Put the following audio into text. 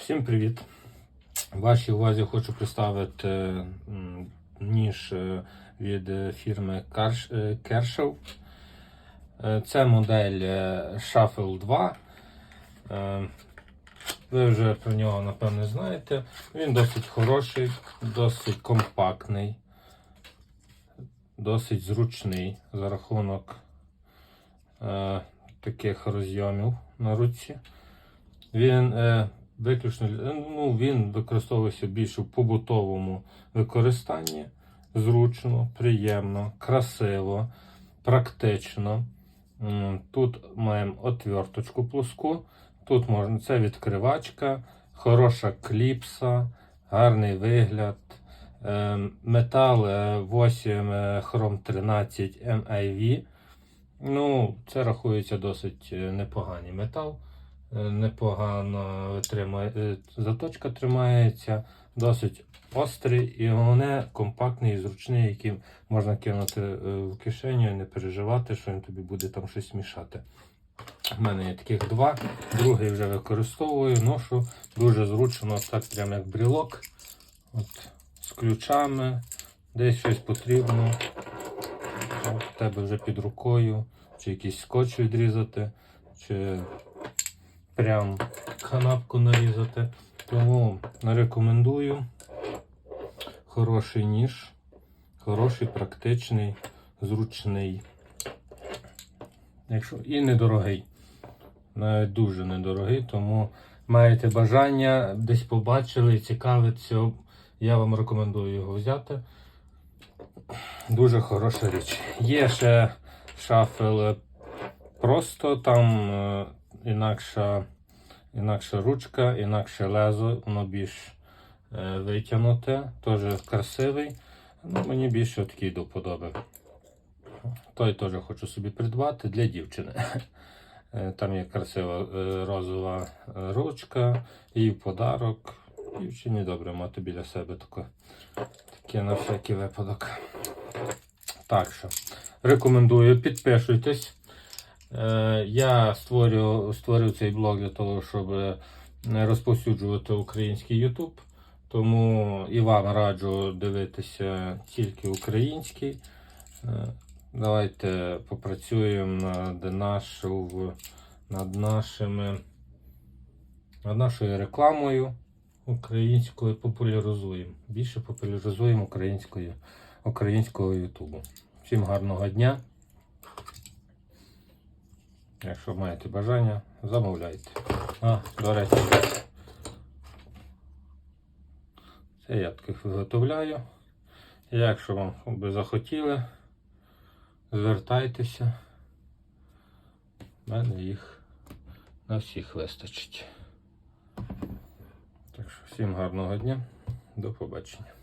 Всім привіт! Вашій увазі хочу представити ніж е, від фірми е, Kershaw. Е, Це модель Shuffle 2. Е, Ви вже про нього напевне знаєте. Він досить хороший, досить компактний, досить зручний за рахунок таких розйомів на руці. Він виключно е, ну, він використовується більше в побутовому використанні. Зручно, приємно, красиво, практично. Тут маємо отверточку плоску. Тут можна це відкривачка, хороша кліпса, гарний вигляд. Е, Метал е, 8 е, хром 13 MIV. Ну, це рахується досить е, непоганий метал. Е, Непогано витримує, е, заточка тримається, досить острий і головне компактний і зручний, яким можна кинути е, в кишеню і не переживати, що він тобі буде там щось мішати. У мене є таких два, другий вже використовую, ношу дуже зручно, так прямо як брілок. От, з ключами, десь щось потрібно. От, в тебе вже під рукою, чи якийсь скотч відрізати, чи прям канапку нарізати. Тому рекомендую. Хороший ніж, хороший, практичний, зручний. Якщо і недорогий. Навіть дуже недорогий, тому маєте бажання, десь побачили цікавиться, я вам рекомендую його взяти. Дуже хороша річ. Є ще шафел просто там е, інакша, інакша ручка, інакше лезо, воно більш е, витягнуте, теж красивий. Ну, мені більше такий до вподоби. Той теж хочу собі придбати для дівчини. Е, Там є красива е, розова е, ручка, в подарок. Дівчині добре мати біля себе таке, таке на всякий випадок. Так що, рекомендую, підписуйтесь. Е, Я створю, створив цей блог для того, щоб е, розповсюджувати український YouTube. Тому і вам раджу дивитися тільки український. Е, Давайте попрацюємо над, нашу, над нашими над нашою рекламою українською популяризуємо. Більше популяризуємо українською, українського Ютубу. Всім гарного дня. Якщо маєте бажання, замовляйте. А, до речі, це я таких виготовляю. Якщо вам би захотіли, звертайтеся. У мене їх на всіх вистачить. Так що всім гарного дня, до побачення.